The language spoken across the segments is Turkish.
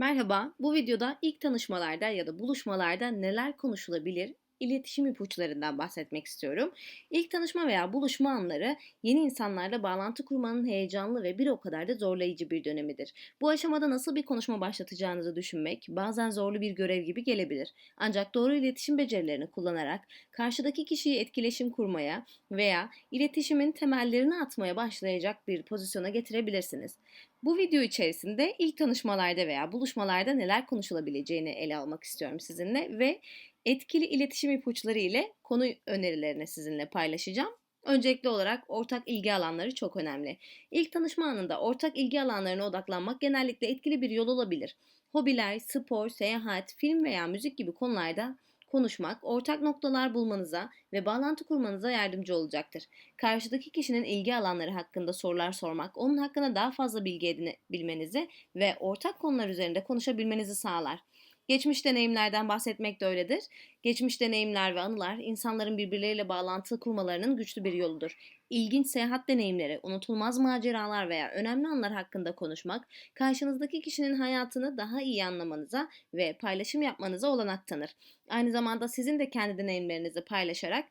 Merhaba, bu videoda ilk tanışmalarda ya da buluşmalarda neler konuşulabilir, iletişim ipuçlarından bahsetmek istiyorum. İlk tanışma veya buluşma anları yeni insanlarla bağlantı kurmanın heyecanlı ve bir o kadar da zorlayıcı bir dönemidir. Bu aşamada nasıl bir konuşma başlatacağınızı düşünmek bazen zorlu bir görev gibi gelebilir. Ancak doğru iletişim becerilerini kullanarak karşıdaki kişiyi etkileşim kurmaya veya iletişimin temellerini atmaya başlayacak bir pozisyona getirebilirsiniz. Bu video içerisinde ilk tanışmalarda veya buluşmalarda neler konuşulabileceğini ele almak istiyorum sizinle ve etkili iletişim ipuçları ile konu önerilerini sizinle paylaşacağım. Öncelikli olarak ortak ilgi alanları çok önemli. İlk tanışma anında ortak ilgi alanlarına odaklanmak genellikle etkili bir yol olabilir. Hobiler, spor, seyahat, film veya müzik gibi konularda konuşmak, ortak noktalar bulmanıza ve bağlantı kurmanıza yardımcı olacaktır. Karşıdaki kişinin ilgi alanları hakkında sorular sormak, onun hakkında daha fazla bilgi edinebilmenizi ve ortak konular üzerinde konuşabilmenizi sağlar. Geçmiş deneyimlerden bahsetmek de öyledir. Geçmiş deneyimler ve anılar insanların birbirleriyle bağlantı kurmalarının güçlü bir yoludur. İlginç seyahat deneyimleri, unutulmaz maceralar veya önemli anlar hakkında konuşmak, karşınızdaki kişinin hayatını daha iyi anlamanıza ve paylaşım yapmanıza olanak tanır. Aynı zamanda sizin de kendi deneyimlerinizi paylaşarak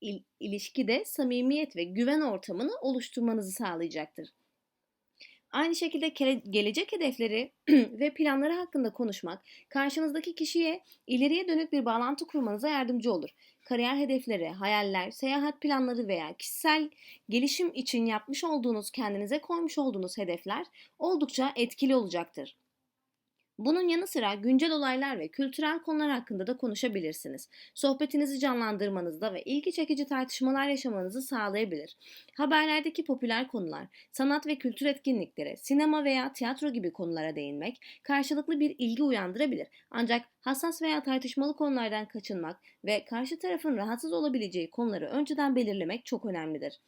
il- ilişkide samimiyet ve güven ortamını oluşturmanızı sağlayacaktır. Aynı şekilde gelecek hedefleri ve planları hakkında konuşmak, karşınızdaki kişiye ileriye dönük bir bağlantı kurmanıza yardımcı olur. Kariyer hedefleri, hayaller, seyahat planları veya kişisel gelişim için yapmış olduğunuz, kendinize koymuş olduğunuz hedefler oldukça etkili olacaktır. Bunun yanı sıra güncel olaylar ve kültürel konular hakkında da konuşabilirsiniz. Sohbetinizi canlandırmanızda ve ilgi çekici tartışmalar yaşamanızı sağlayabilir. Haberlerdeki popüler konular, sanat ve kültür etkinlikleri, sinema veya tiyatro gibi konulara değinmek karşılıklı bir ilgi uyandırabilir. Ancak hassas veya tartışmalı konulardan kaçınmak ve karşı tarafın rahatsız olabileceği konuları önceden belirlemek çok önemlidir.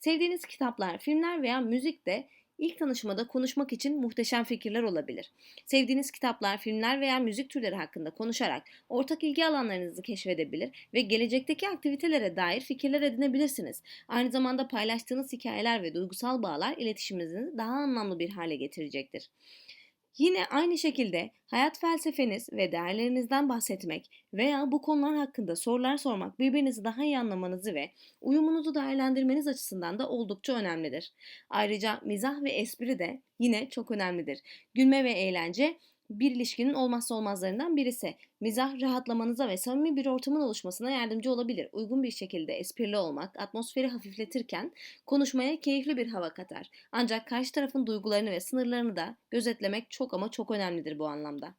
Sevdiğiniz kitaplar, filmler veya müzik de ilk tanışmada konuşmak için muhteşem fikirler olabilir. Sevdiğiniz kitaplar, filmler veya müzik türleri hakkında konuşarak ortak ilgi alanlarınızı keşfedebilir ve gelecekteki aktivitelere dair fikirler edinebilirsiniz. Aynı zamanda paylaştığınız hikayeler ve duygusal bağlar iletişiminizi daha anlamlı bir hale getirecektir. Yine aynı şekilde hayat felsefeniz ve değerlerinizden bahsetmek veya bu konular hakkında sorular sormak birbirinizi daha iyi anlamanızı ve uyumunuzu değerlendirmeniz açısından da oldukça önemlidir. Ayrıca mizah ve espri de yine çok önemlidir. Gülme ve eğlence bir ilişkinin olmazsa olmazlarından birisi. Mizah rahatlamanıza ve samimi bir ortamın oluşmasına yardımcı olabilir. Uygun bir şekilde esprili olmak atmosferi hafifletirken konuşmaya keyifli bir hava katar. Ancak karşı tarafın duygularını ve sınırlarını da gözetlemek çok ama çok önemlidir bu anlamda.